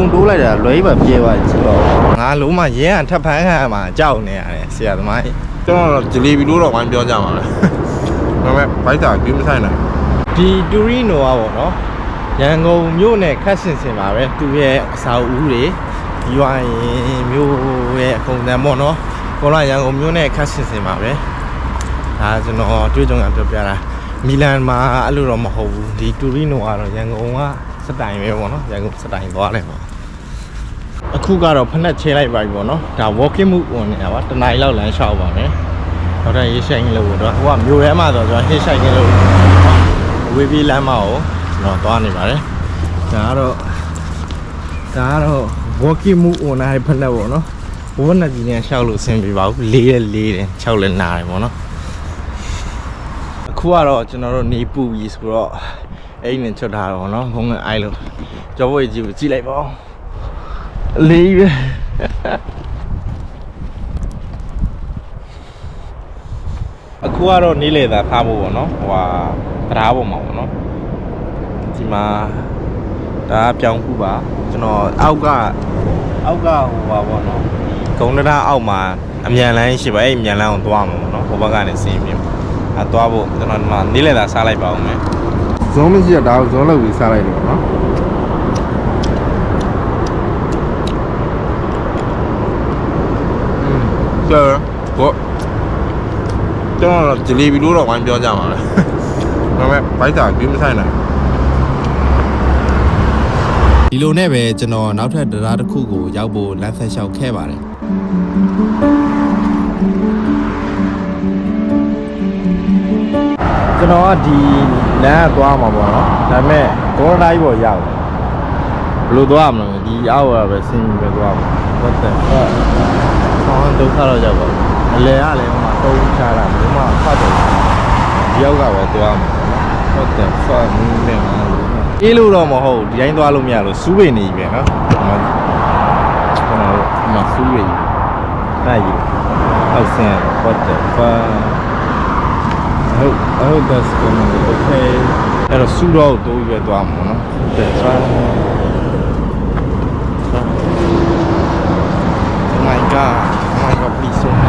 ုံတိုးလိုက်တာလွဲပဲပြေသွားကြည့်ပါဦးငါလုံးမရဲအထပ်ဖန်းခံမှာကြောက်နေရတယ်ဆရာသမားကြီးကျွန်တော်တော့ဂျလီဘီလို့တော့ဝိုင်းပြောကြမှာပဲဒါပေမဲ့ဘိုက်တာကြီးမဆိုင်နိုင်ဒီတူရီနိုကပေါ့နော်ရန်ကုန်မြို့နဲ့ခတ်ဆင်ဆင်ပါပဲသူရဲ့အစာအုပ်တွေဒီဝိုင်းမြို့ရဲ့အကုန်တန်ပေါ့နော်ကောလာရန်ကုန်မြို့နဲ့ခတ်ဆင်ဆင်ပါပဲဒါကျွန်တော်တွေ့ကြုံရပြောပြတာမီလန်မှာအဲ့လိုတော့မဟုတ်ဘူးဒီတူရီနိုကတော့ရန်ကုန်ကစတိုင်ပဲပေါ့နော်ရန်ကုန်စတိုင်သွားတယ်ပေါ့ အခုကတော့ဖက်နဲ့ချဲလိုက်ပါပြီပေါ့နော်ဒါ walking move ဝင်နေတာပါတစ်နိုင်လောက်လမ်းလျှောက်ပါမယ်တော့တဲ့ရေးဆိုင်လို့တော့ဟိုကမြို့ထဲမှာတော့ကျွန်တော်ဟစ်ဆိုင်လို့ဝေးပြေးလမ်းမကိုကျွန်တော်သွားနေပါတယ်ဒါကတော့ဒါကတော့ walking move on နိုင်ဖက်နဲ့ပေါ့နော်ဘဝနဲ့ကြီးနဲ့ရှောက်လို့အဆင်ပြေပါဘူးလေးတယ်လေးတယ်၆လည်းနားတယ်ပေါ့နော်အခုကတော့ကျွန်တော်တို့နေပူပြီဆိုတော့အဲ့ဒီနဲ့ချွတ်ထားတော့ဗောနော်ဘုံကအိုင်လို့ကြောဘွေကြီးကိုကြည့်လိုက်ပါဦး လေးပဲအခုကတော့နေလေသာဖားဖို့ပေါ့နော်ဟိုဟာတရားပေါ်မှာပေါ့နော်ဒီမှာဒါကပြောင်းခုပါကျွန်တော်အောက်ကအောက်ကဟိုပါပေါ့နော်ဂုံတရအောက်မှာအမြန်လန်းရှိပါအဲ့အမြန်လန်းကိုသွားမှာပေါ့နော်ဟိုဘက်ကနေဆင်းပြီးအဲသွားဖို့ကျွန်တော်ဒီမှာနေလေသာစားလိုက်ပါဦးမယ်ဇုံးမရှိတော့ဒါကိုဇုံးလုပ်ပြီးစားလိုက်တယ်ပေါ့နော် ဆရာဘောကျွန်တော်တော့ဂျလီဘီလို့တော့ဝိုင်းပြောကြမှာပဲဒါပေမဲ့ဘိုက်တာကြီးမဆိုင်နိုင်ဒီလိုနဲ့ပဲကျွန်တော်နောက်ထပ်တရားတစ်ခုကိုရောက်ဖို့လမ်းဆက်လျှောက်ခဲ့ပါတယ်ကျွန်တော်ကဒီလမ်းကသွားမှာပေါ့နော်ဒါပေမဲ့ဂေါ်တိုင်းပေါ်ရောက်တယ်ဘယ်လိုသွားမလဲဒီအောက်ကပဲဆင်းပြီးပဲသွားမှာ what the fuck ဆောင်း ဒုက္ခတော့ရောက်ပါဘူးအလဲကလည်းဟိုမှာတုံးချတာဘယ်မှာဖတ်တယ်ဒီယောက်ကပဲသွားမှာပေါ့နော် what the fuck မင်းနဲ့မှာအေးလို့တော့မဟုတ်ဒီတိုင်းသွားလို့မရလို့စူးပေနေပြီပဲနော်ဟိုမှာကျွန်တော်တို့ဟိုမှာစူးပေကြီးအဲ့ဒီအောက်ဆင်း what the fuck I hope I hope that's gonna be okay အဲ့တော့စူတော့တိုးရွယ်သွားမှာနော် That's right Oh my god Oh my god 你说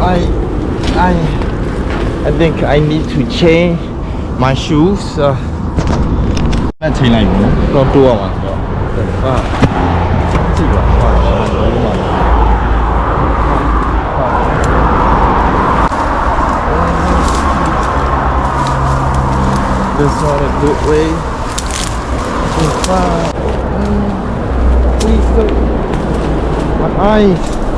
I, I, I, I think I need to change my shoes. Uh, 那 change လိုက်ဘူးတော့တိုးရမှာဆိုတော့ The fuck? ကြည့်ပါဟာတော့မှာ That's not a good way to fly. Mm, Please don't. My eyes.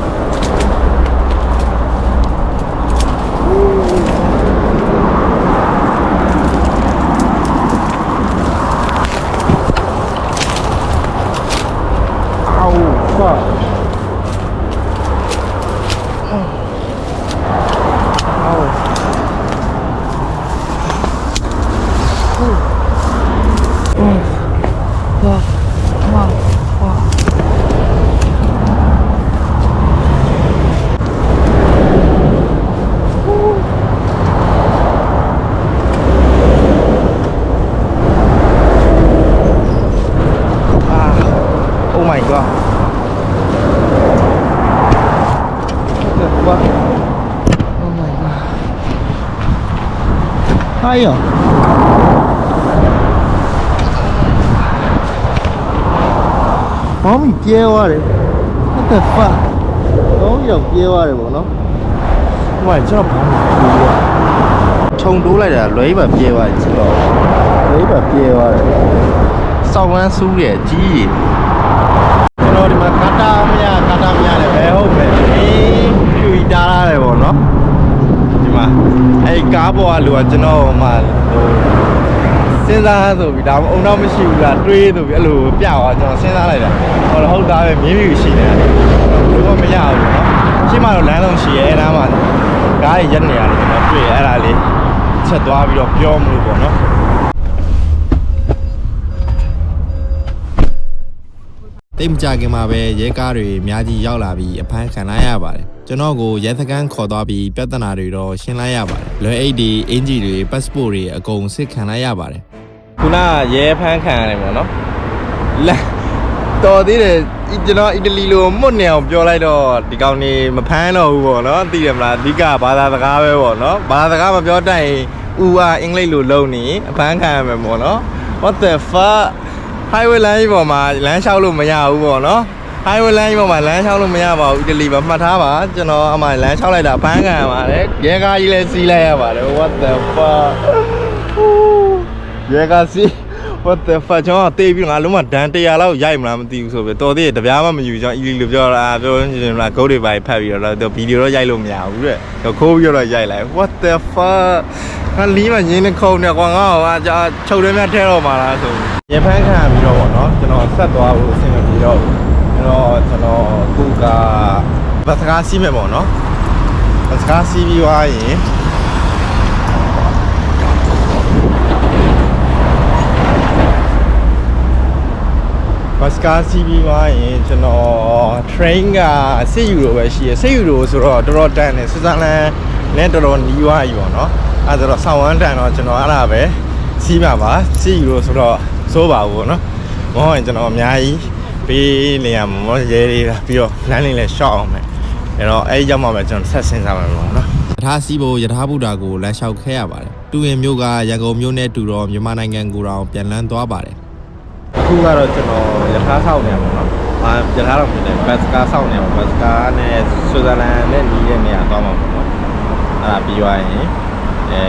Fuck. ဘောင်းမီပြဲသွားတယ် What the fuck တော့ရောက်ပြဲသွားတယ်ဗောနော်ဒီမှာကျွန်တော်ဘောင်းမီပြဲသွားခြုံတိုးလိုက်တာလွဲပဲပြဲသွားတယ်ကြည့်တော့လွဲပဲပြဲသွားတယ်စောက်ဝမ်းစူးရဲ့ကြီးကျွန်တော်ဒီမှာကာတာမရကာတာမရလည်းဘယ်ဟုတ်ပဲအေးဖြူတားရတယ်ဗောနော်ဒီမှာအဲ့ကားပေါ်ကလူကကျွန်တော်ဟိုမှာဟိုစဉ်းစဉ်းစားဆိုပြီးဒါမှအုံတော့မရှိဘူးလားတွေးဆိုပြီးအဲ့လိုပြသွားကျွန်တော်စဉ်းစားလိုက်တာ ဟောဟုတ်သားပဲမြင်းမြူရှိနေတာလေဘယ်လိုမှမရဘူးเนาะရှင်းမတော့လမ်းလုံးရှိရဲအဲ့ဒါမှကားတွေရက်နေရတယ်ကျွန်တော်တွေ့အဲ့ဒါလေးချက်သွားပြီးတော့ပြောမလို့ပေါ့နော် တိတ်မကြခင်မှာပဲရဲကားတွေအများကြီးရောက်လာပြီးအဖမ်းခံလိုက်ရပါတယ်ကျွန်တော်ကိုရဲစခန်းခေါ်သွားပြီးပြဿနာတွေတော့ရှင်းလိုက်ရပါတယ်လွယ်အိတ်တွေအင်ဂျီတွေပတ်စပို့တွေအကုန်စစ်ခံလိုက်ရပါတယ် ခုနကရဲဖန်းခံရတယ်ပေါ့နော်လက် တော်သေးတယ်ဤကျွန်တော်အီတလီလိုမွတ်နေအောင်ပြောလိုက်တော့ဒီကောင်နေမဖမ်းတော့ဘူးပေါ့နော်သိတယ်မလားအဓိကဘာသာစကားပဲပေါ့နော်ဘာသာစကားမပြောတတ်ရင်ဥအားအင်္ဂလိပ်လိုလုံးနေအဖမ်းခံရမယ်ပေါ့နော် what the fuck highway line ကြီးပေါ်မှာလမ်းလျှောက်လို့မရဘူးပေါ့နော် highway line ကြီးပေါ်မှာလမ်းလျှောက်လို့မရပါဘူးအီတလီမှာမှတ်ထားပါကျွန်တော်အမှလမ်းလျှောက်လိုက်တာအဖမ်းခံရပါတယ်ရဲကားကြီးလည်းစီးလိုက်ရပါတယ် what the fuck ရေကစီ what the fuck ကျွန်တော်တေးပြီးငါလုံးဝဒန်100လောက်ရိုက်မလားမသိဘူးဆိုပဲတော်သေးတယ်တပြားမှမယူကျွန်တော်အီလီလိုပြောတာပြောရင်မလားဂုတ်တွေပါဖတ်ပြီးတော့တော့ဗီဒီယိုတော့ရိုက်လို့မရဘူးတဲ့တော့ခိုးပြီးတော့ရိုက်လိုက် what the fuck ငါလီးမရင်းနေခုံနေကွာငါ့ဟောကြာချုပ်တယ်မြထဲတော့မှာလားဆိုရေဖန်းခံပြီးတော့ဗောနော်ကျွန်တော်ဆက်သွားဖို့အဆင်မပြေတော့ဘူးကျွန်တော်ကျွန်တော်သူကဘတ်စကားစီးမယ်ဗောနော်ဘတ်စကားစီးပြီးသွားရင် ဘတ်စကားစီးပြီးသွားရင်ကျွန်တော် train ကစစ်ယူလိုပဲရှိရယ်စစ်ယူလိုဆိုတော့တော်တော်တန်တယ်ဆွစ်ဇာလန်နဲ့တော်တော်နီးွားယူပါတော့အဲဒါဆိုတော့ဆောင်းဝမ်းတန်တော့ကျွန်တော်အဲ့ဒါပဲစီးမှာပါစစ်ယူလိုဆိုတော့စိုးပါဘူးပေါ့နော်မဟုတ်ရင်ကျွန်တော်အများကြီးပေးနေရမှာမဟုတ်ရဲသေးတာပြီးတော့လမ်းလေးလည်းရှော့အောင်မယ်အဲ့တော့အဲ့ဒီကြောင့်မှပဲကျွန်တော်ဆက်စဉ်းစားမှာပေါ့နော်ယထာစီးဖို့ယထာဘုဒ္ဓကိုလမ်းလျှောက်ခဲ့ရပါတယ်တူရင်မျိုးကရန်ကုန်မျိုးနဲ့တူတော့မြန်မာနိုင်ငံကိုတောင်ပြန်လန်းသွားပါတယ် အခုကတော့ကျွန်တော်ရထားဆောက်နေရပါတော့။အာရထားတော့ဖြစ်တယ်ဘတ်စကားဆောက်နေရပါဘတ်စကားနဲ့ဆွစ်ဇာလန်နဲ့နီးတဲ့နေရာသွားမှာပေါ့နော်။အဲ့ဒါပြီးသွားရင်အဲ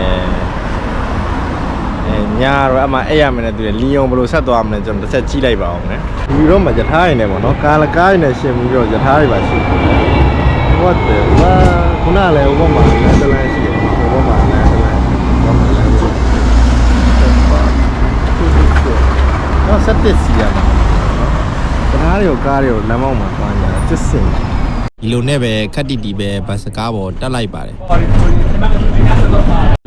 အဲညာတော့အမအဲ့ရမယ်နဲ့တူတယ်လီယုံဘယ်လိုဆက်သွားမလဲကျွန်တော်တစ်ချက်ကြည့်လိုက်ပါအောင်နော်။ဒီတော့မှရထားနေတယ်ပေါ့နော်။ကာလကားနေရှင်ပြီးတော့ရထားတွေပါရှိတယ်။ What the ဘာခုနလည်းဟိုဘက်မှာလမ်းတစ်လမ်းရှိတယ်ဟိုဘက်မှာလမ်းတစ်လမ်းဟိုဘက်မှာလမ်းတစ်လမ်း တော့ဆက်တက်စီရမှာတရားတွေကိုကားတွေကိုလမ်းမောက်မှာသွားနေတာစစ်စင်ဒီလိုနဲ့ပဲခက်တီတီပဲဘတ်စကားပေါ်တက်လိုက်ပါတယ်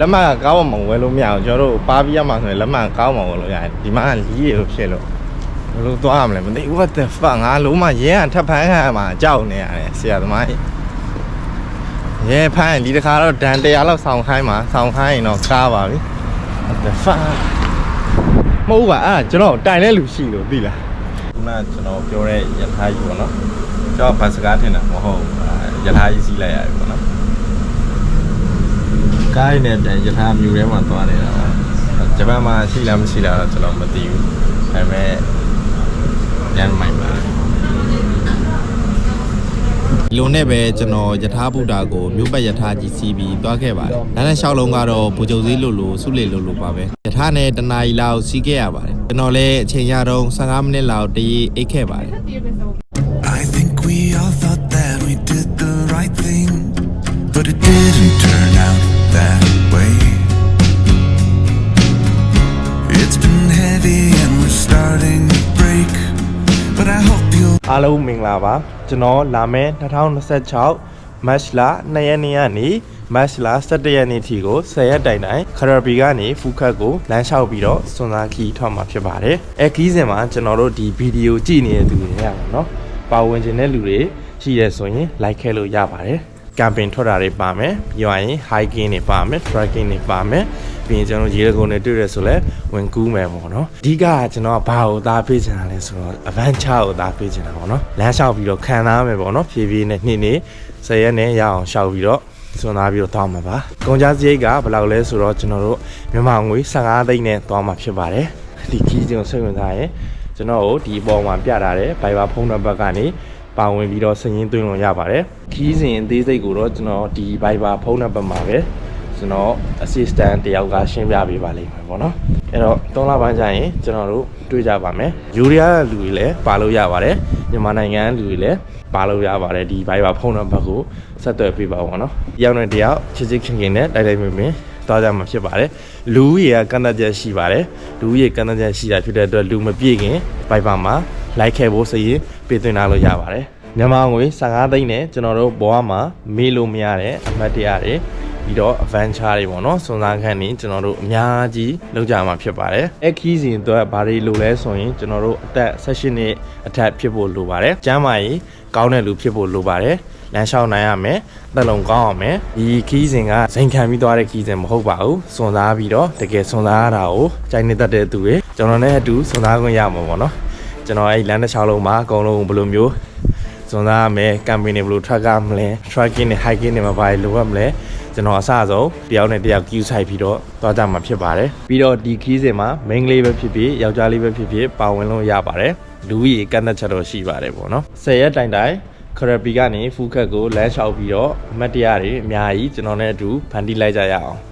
လက်မှတ်ကကားပေါ်မှာဝယ်လို့မရအောင်ကျွန်တော်တို့ပါပြီးရမှာဆိုရင်လက်မှတ်ကားပေါ်မှာဝယ်လို့ရတယ်ဒီမှာလီးရလို့ဖြစ်လို့ဘယ်လိုသွားရမလဲမသိဘူး what the fuck ငါလုံးမရဲကထပ်ဖမ်းခံရမှာကြောက်နေရတယ်ဆရာသမားကြီးရဲဖမ်းရင်ဒီတစ်ခါတော့ဒန်တရားလောက်ဆောင်းခိုင်းမှာဆောင်းခိုင်းရင်တော့ကားပါပြီ what the fuck မဟုတ်ပါအဲ့ဒါကျွန်တော်တိုင်တဲ့လူရှိလို့သိလားခုနကကျွန်တော်ပြောတဲ့ယထာကြီးပေါ့နော်ကျွန်တော်ဘတ်စကားထင်တာမဟုတ်ဘူးယထာကြီးစီးလိုက်ရတယ်ပေါ့နော်ကားနဲ့ပြန်ယထာမျိုးထဲမှာသွားနေတာပါဂျပန်မှာရှိလားမရှိလားတော့ကျွန်တော်မသိဘူးဒါပေမဲ့ပြန်မိုင်ပါဒီ လိုနဲ့ပဲကျွန်တော်ယထာဘုဒ္ဓကိုမြို့ပတ်ယထာကြီးစီးပြီးသွားခဲ့ပါတယ်လမ်းနဲ့လျှောက်လုံးကတော့ဘူဂျုံစည်းလို့လို့စုလေလို့လို့ပါပဲယထာနဲ့တနာရီလောက်စီးခဲ့ရပါတယ်ကျွန်တော်လည်းအချိန်ရတော့15မိနစ်လောက်တည်းအိတ်ခဲ့ပါတယ် I think we all thought that we did the right thing, but it didn't turn အားလုံးမင်္ဂလာပါကျွန်တော်လာမယ့်2026မတ်လ2ရက်နေ့ကနေမတ်လ17ရက်နေ့ထိကို10ရက်တိုင်တိုင်ခရဘီကနေဖူခတ်ကိုလမ်းလျှောက်ပြီးတော့စွန်စားခီးထွက်မှာဖြစ်ပါတယ်အဲခီးစဉ်မှာကျွန်တော်တို့ဒီဗီဒီယိုကြည့်နေတဲ့သူတွေရပါတော့ပါဝင်ခြင်းတဲ့လူတွေရှိရဲဆိုရင် like ခဲလို့ရပါတယ်ကမ်ပိန်းထွက်တာတွေပါမယ်ပြီးရင် hiking တွေပါမယ် trekking တွေပါမယ် ပြီးရင်ကျွန်တော်ရေတကုန်းတွေတွေ့ရဆိုလဲဝင်ကူးမယ်ပေါ့နော်အဓိကကကျွန်တော်ကဘာကိုသားပေးချင်တာလဲဆိုတော့ adventure ကိုသားပေးချင်တာပေါ့နော်လမ်းလျှောက်ပြီးတော့ခံစားမယ်ပေါ့နော်ဖြည်းဖြည်းနဲ့နေ့နေ့10ရက်နဲ့ရအောင်ရှောက်ပြီးတော့စွန်သားပြီးတော့သွားမှာပါကုန်ကြစရိတ်ကဘယ်လောက်လဲဆိုတော့ကျွန်တော်တို့မြန်မာငွေ15သိန်းနဲ့သွားမှာဖြစ်ပါတယ်ဒီကြီးကျွန်တော်စိတ်ဝင်စားရင်ကျွန်တော်တို့ဒီအပေါ်မှာပြထားတဲ့ Viber ဖုန်းနံပါတ်ကနေပါဝင်ပြီးတော့စည်ရင်းသွင်းလို့ရပါတယ်ခီးစဉ်အသေးစိတ်ကိုတော့ကျွန်တော်ဒီ Viber ဖုန်းနံပါတ်မှာပဲ ကျွန်တော် assistant တယောက်ကရှင်းပြပေးပါလိမ့်မယ်ပေါ့နော်အဲ့တော့3လပိုင်းကျရင်ကျွန်တော်တို့တွေ့ကြပါမယ်ယူရီးယားလူတွေလည်းပါလို့ရပါတယ်မြန်မာနိုင်ငံလူတွေလည်းပါလို့ရပါတယ်ဒီ Viber ဖုန်းနံပါတ်ကိုဆက်သွယ်ပေးပါဦးပေါ့နော်တယောက်နဲ့တယောက်ချစ်ချစ်ခင်ခင်နဲ့တိုက်တိုက်မင်းမင်းသွားကြမှာဖြစ်ပါတယ်လူဦးရေကကန့်သက်ချက်ရှိပါတယ်လူဦးရေကန့်သက်ချက်ရှိတာဖြစ်တဲ့အတွက်လူမပြည့်ခင်ဘိုက်ပါမှာလိုက်ခဲ့ဖို့စရင်ပေးသွင်းလာလို့ရပါတယ်မြန်မာငွေ15သိန်းနဲ့ကျွန်တော်တို့ဘောကမှာမေးလို့မရတဲ့အမှတ်တရတွေ ပြီးတော့ adventure တွေပေါ့နော်စွန်စားခန်းနေကျွန်တော်တို့အများကြီးလောက်ကြမှာဖြစ်ပါတယ်အခီးစဉ်အတွက်ဘာတွေလိုလဲဆိုရင်ကျွန်တော်တို့အသက်16နှစ်အထက်ဖြစ်ဖို့လိုပါတယ်ကျမ်းမာရေးကောင်းတဲ့လူဖြစ်ဖို့လိုပါတယ်လမ်းလျှောက်နိုင်ရမယ်သက်လုံကောင်းအောင်မယ်ဒီခီးစဉ်ကဇိမ်ခံပြီးသွားတဲ့ခီးစဉ်မဟုတ်ပါဘူးစွန်စားပြီးတော့တကယ်စွန်စားရတာကိုကြိုက်နေတတ်တဲ့သူတွေကျွန်တော်နဲ့အတူစွန်စားခွင့်ရမှာပေါ့နော်ကျွန်တော်အဲ့လမ်းတစ်လျှောက်လုံးမှာအကုန်လုံးဘယ်လိုမျိုးစွန်စားရမယ်ကမ်ပိန်းတွေဘယ်လိုထွက်ရမလဲ tracking နဲ့ hiking တွေမှာဘာတွေလိုရမလဲ ကျွန်တော်အစအဆုံးတယောက်နဲ့တယောက် queue ဆိုင်ပြီးတော့သွားကြမှာဖြစ်ပါတယ်ပြီးတော့ဒီခီးစဉ်မှာ main လေးပဲဖြစ်ဖြစ်ယောက်ျားလေးပဲဖြစ်ဖြစ်ပါဝင်လို့ရပါတယ်လူကြီးကန့်သက်ချက်တော့ရှိပါတယ်ပေါ့နော်10ရက်တိုင်တိုင်ခရပီကနေဖူးခက်ကိုလမ်းလျှောက်ပြီးတော့အမတ်တရားတွေအများကြီးကျွန်တော်နဲ့အတူဖန်တီးလိုက်ကြရအောင်